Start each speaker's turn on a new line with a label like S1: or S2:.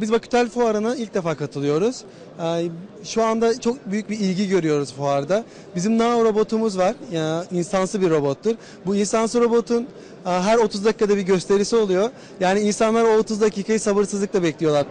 S1: Biz Bakütel Fuarı'na ilk defa katılıyoruz. Ee, şu anda çok büyük bir ilgi görüyoruz fuarda. Bizim Nao robotumuz var. Yani insansı bir robottur. Bu insansı robotun e, her 30 dakikada bir gösterisi oluyor. Yani insanlar o 30 dakikayı sabırsızlıkla bekliyorlar.